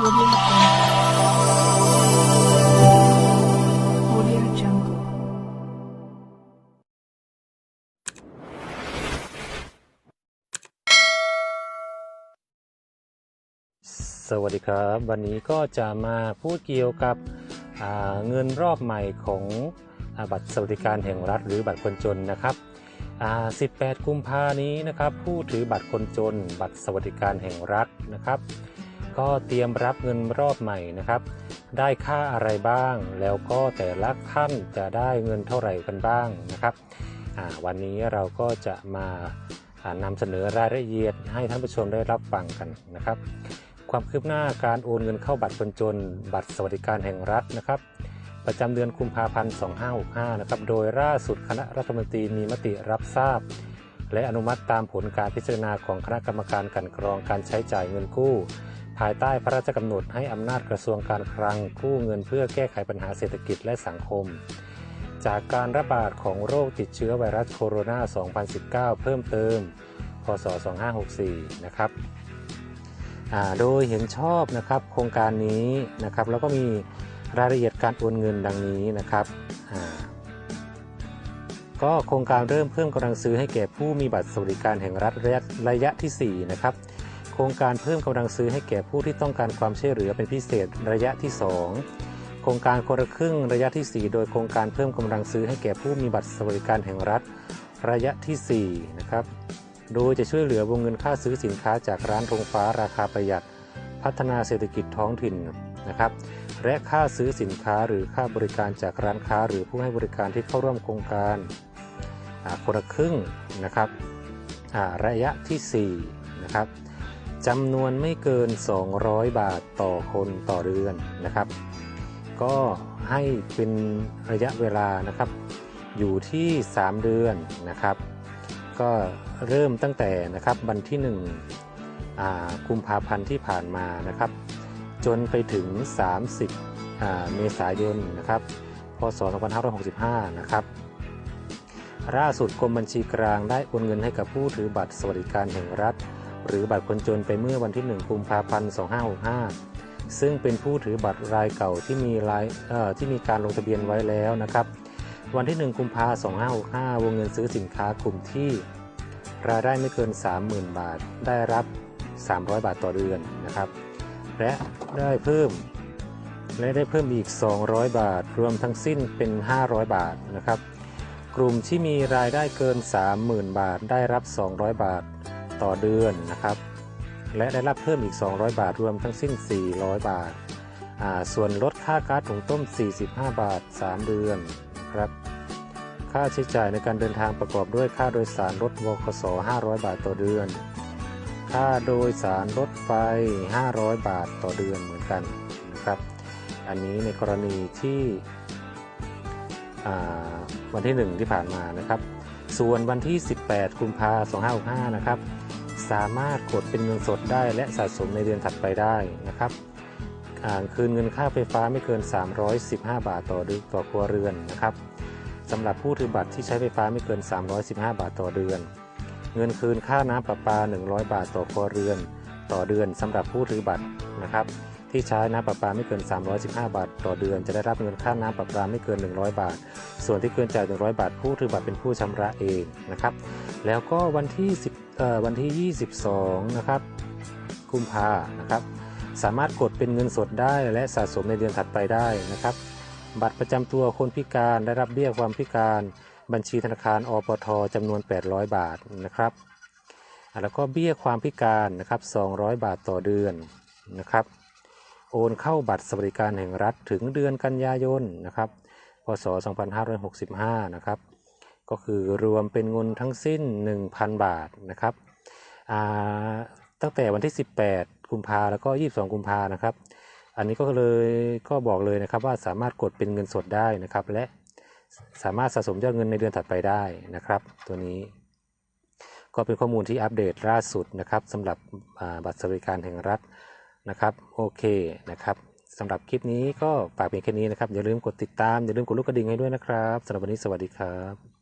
Audio Jungle. Jungle. สวัสดีครับ วันนี้ก็จะมาพูดเกี่ยวกับเงินรอบใหม่ของอบัตรสวัสดิการแห่งรัฐหรือบัตรคนจนนะครับ 18 กุมภานี้นะครับ ผู้ถือบัตรคนจน บัตรสวัสดิการแห่งรัฐนะครับ ก็เตรียมรับเงินรอบใหม่นะครับ ได้ค่าอะไรบ้าง แล้วก็แต่ละท่านจะได้เงินเท่าไหร่กันบ้างนะครับ วันนี้เราก็จะมาานำเสนอรายละเอียดให้ท่านผู้ชมได้รับฟังกันนะครับ ความคืบหน้าการโอนเงินเข้าบัตรคนจน บัตรสวัสดิการแห่งรัฐนะครับ ประจำเดือนกุมภาพันธ์ 2565 นะครับ โดยล่าสุดคณะรัฐมนตรีมีมติรับทราบ และอนุมัติตามผลการพิจารณาของคณะกรรมการกลันกรองการใช้จ่ายเงินกู้ ภายใต้พระราชกำหนดให้อำนาจกระทรวงการคลังกู้เงินเพื่อแก้ไขปัญหาเศรษฐกิจและสังคม จากการระบาดของโรคติดเชื้อไวรัสโคโรนา 2019 เพิ่มเติม พศ 2564 นะครับโดยเห็นชอบนะครับโครงการนี้นะครับแล้วก็มีรายละเอียดการโอนเงินดังนี้นะครับก็โครงการเริ่มเพิ่มกำลังซื้อให้แก่ผู้มีบัตรสวัสดิการแห่งรัฐระยะระยะที่ 4 นะครับ โครงการเพิ่มกำลังซื้อให้แก่ผู้ที่ต้องการความช่วยเหลือเป็นพิเศษระยะที่ 2 โครงการคนละครึ่งระยะที่ 4 โดยโครงการเพิ่มกำลังซื้อให้แก่ผู้มีบัตรสวัสดิการแห่งรัฐ ระยะที่4นะครับ โดยจะช่วยเหลือวงเงินค่าซื้อสินค้าจากร้านธงฟ้าราคาประหยัด พัฒนาเศรษฐกิจท้องถิ่นนะครับและค่าซื้อสินค้าหรือค่าบริการจากร้านค้าหรือผู้ให้บริการที่เข้าร่วมโครงการคนละครึ่งนะครับระยะที่4นะครับ จำนวนไม่เกิน 200 บาทต่อคนต่อเดือนนะครับ ก็ให้เป็นระยะเวลานะครับ อยู่ที่ 3 เดือนนะครับ ก็เริ่มตั้งแต่นะครับวันที่ 1กุมภาพันธ์ที่ผ่านมานะครับ จนไปถึง 30 เมษายนนะครับ พศ 2565 นะครับล่าสุดกรมบัญชีกลางได้โอนเงินให้กับผู้ถือบัตรสวัสดิการแห่งรัฐ หรือบัตรคนจนไปเมื่อวันที่ 1 กุมภาพันธ์ 2565 ซึ่งเป็นผู้ถือบัตรรายเก่าที่มีรายที่มีการลงทะเบียนไว้แล้วนะครับ วันที่ 1 กุมภาพันธ์ 2565 วงเงินซื้อสินค้ากลุ่มที่ รายได้ไม่เกิน 30,000 บาท ได้รับ 300 บาทต่อเดือนนะครับ และได้เพิ่มและได้เพิ่มอีก 200 บาท รวมทั้งสิ้นเป็น 500 บาทนะครับ กลุ่มที่มีรายได้เกิน 30,000 บาท ได้รับ 200 บาท ต่อเดือนนะครับ และได้รับเพิ่มอีก 200 บาทรวมทั้งสิ้น 400 บาทาส่วนลดค่าก๊าซถุงต้ม 45 บาท 3 เดือนนะครับ ค่าใช้จ่ายในการเดินทางประกอบด้วยค่าโดยสารรถวคส500 บาทต่อเดือน ค่าโดยสารรถไฟ 500 บาทต่อเดือนเหมือนกันนะครับ อันนี้ในกรณีที่วันที่ 1 ที่ผ่านมานะครับ ส่วนวันที่ 18 กุมภาพันธ์2565 นะครับ สามารถกดเป็นเงินสดได้และสะสมในเดือนถัดไปได้นะครับอ่าคืนเงินค่าไฟฟ้าไม่เกิน 315 บาทต่อเดือนต่อครัวเรือนนะครับสำหรับผู้ถือบัตรที่ใช้ไฟฟ้าไม่เกิน 315 บาทต่อเดือน เงินคืนค่าน้ำประปา 100 บาทต่อครัวเรือน ต่อเดือนสำหรับผู้ถือบัตรนะครับ ที่ใช้น้ำประปาไม่เกิน 315 บาท ต่อเดือน จะได้รับเงินค่าน้ำประปาไม่เกิน 100 บาท ส่วนที่เกินจาก 100 บาท ผู้ถือบัตรเป็นผู้ชำระเองนะครับ แล้วก็วันที่10 วันที่ 22 นะครับกุมภานะครับ สามารถกดเป็นเงินสดได้และสะสมในเดือนถัดไปได้นะครับ บัตรประจำตัวคนพิการได้รับเบี้ยความพิการบัญชีธนาคารอปทจำนวน 800 บาทนะครับแล้วก็เบี้ยความพิการนะครับ 200 บาทต่อเดือนนะครับ โอนเข้าบัตรสวัสดิการแห่งรัฐถึงเดือนกันยายนนะครับ พศ 2565 นะครับ ก็คือรวมเป็นเงินทั้งสิ้น 1,000 บาทนะครับตั้งแต่วันที่ 18 กุมภาแล้วก็ 22 กุมภานะครับ อันนี้ก็เลยก็บอกเลยนะครับว่าสามารถกดเป็นเงินสดได้นะครับ และสามารถสะสมยอดเงินในเดือนถัดไปได้นะครับ ตัวนี้ ก็เป็นข้อมูลที่อัปเดตล่าสุดนะครับสำหรับบัตรสวัสดิการแห่งรัฐนะครับโอเคนะครับสำหรับคลิปนี้ก็ฝากเพียงแค่นี้นะครับ อย่าลืมกดติดตาม อย่าลืมกดลูกกระดิ่งให้ด้วยนะครับสำหรับวันนี้สวัสดีครับ